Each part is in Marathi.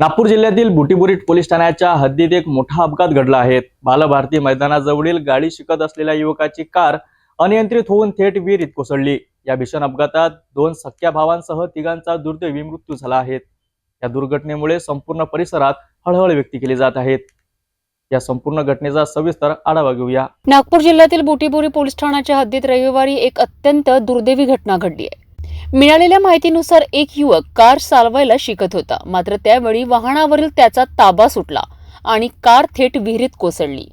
नागपूर जिल्ह्यातील बुटीबुरीट पोलीस ठाण्याच्या हद्दीत एक मोठा अपघात घडला आहे. बालभारती मैदानाजवळील गाडी शिकत असलेल्या युवकाची कार अनियंत्रित होऊन थेट विहिरीत कोसळली. या भीषण अपघातात दोन सख्या भावांसह तिघांचा दुर्दैवी मृत्यू झाला आहे. या दुर्घटनेमुळे संपूर्ण परिसरात हळहळ व्यक्त केली जात आहेत या संपूर्ण घटनेचा सविस्तर आढावा घेऊया. नागपूर जिल्ह्यातील बुटीबुरी पोलीस ठाण्याच्या हद्दीत रविवारी एक अत्यंत दुर्दैवी घटना घडली आहे. मिळालेल्या माहितीनुसार एक युवक कार चालवायला शिकत होता. मात्र त्यावेळी वाहनावरील त्याचा ताबा सुटला आणि कार थेट विहिरीत कोसळली.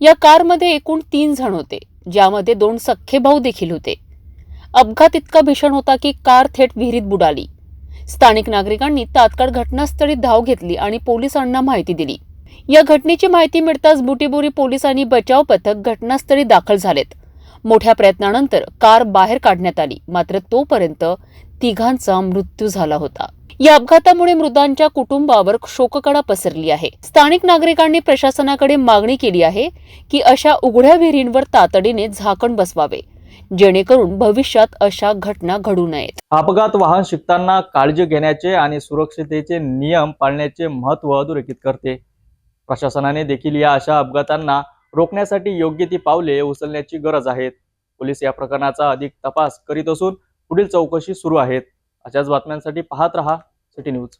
या कारमध्ये एकूण तीन जण होते ज्यामध्ये दोन सख्खे भाऊ देखील होते. अपघात इतका भीषण होता की कार थेट विहिरीत बुडाली. स्थानिक नागरिकांनी तात्काळ घटनास्थळी धाव घेतली आणि पोलिसांना माहिती दिली. या घटनेची माहिती मिळताच बुटीबोरी पोलिसांनी आणि बचाव पथक घटनास्थळी दाखल झालेत. मोठ्या प्रयत्नानंतर कार बाहेर काढण्यात आली. मात्र तोपर्यंत तिघांचा मृत्यू झाला होता. या अपघातामुळे मृतांच्या कुटुंबावर शोककळा पसरली आहे. स्थानिक नागरिकांनी प्रशासनाकडे मागणी केली आहे की अशा उघड्या विहिरींवर तातडीने झाकण बसवावे जेणेकरून भविष्यात अशा घटना घडू नयेत. अपघात वाहन शिकताना काळजी घेण्याचे आणि सुरक्षितेचे नियम पाळण्याचे महत्त्व अधोरेखित करते. प्रशासनाने देखील या अशा अपघातांना रोखण्यासाठी योग्य ती पावले उचलण्याची गरज आहे पोलीस या प्रकरणाचा अधिक तपास करीत असून पुढील चौकशी सुरू आहेत. अशाच बातम्यांसाठी पाहत रहा सिटी न्यूज.